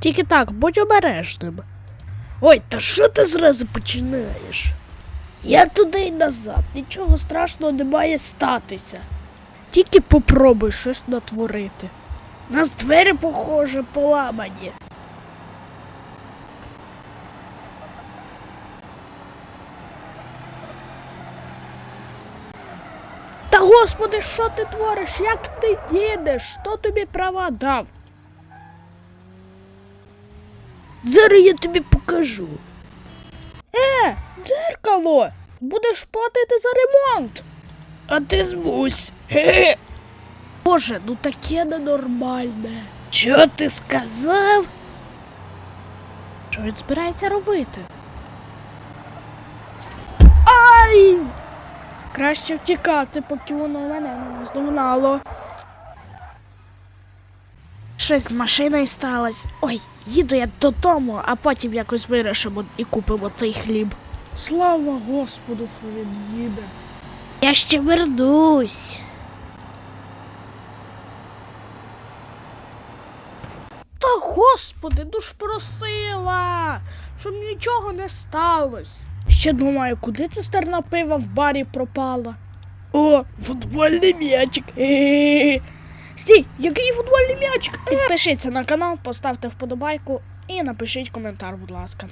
Тільки так, будь обережним. Ой, та що ти зразу починаєш? Я туди й назад, нічого страшного не має статися. Тільки попробуй щось натворити. Нас двері, похоже, поламані. Та господи, що ти твориш? Як ти їдеш? Хто тобі права дав? Зараз я тобі покажу. Е, дзеркало! Будеш платити за ремонт. А ти змусь. Хе-хе. Боже, ну таке ненормальне. Що ти сказав? Що він збирається робити? Ай! Краще втікати, поки воно мене не наздогнало. Щось з машиною сталося. Ой, їду я додому, а потім якось вирішимо і купимо цей хліб. Слава Господу, що він їде. Я ще вернусь. Та господи, ну ж просила, щоб нічого не сталося. Ще думаю, куди цистерна пива в барі пропала. О, футбольний м'ячик. Стій, який футбольний м'ячик? Підпишіться на канал, поставте вподобайку і напишіть коментар, будь ласка.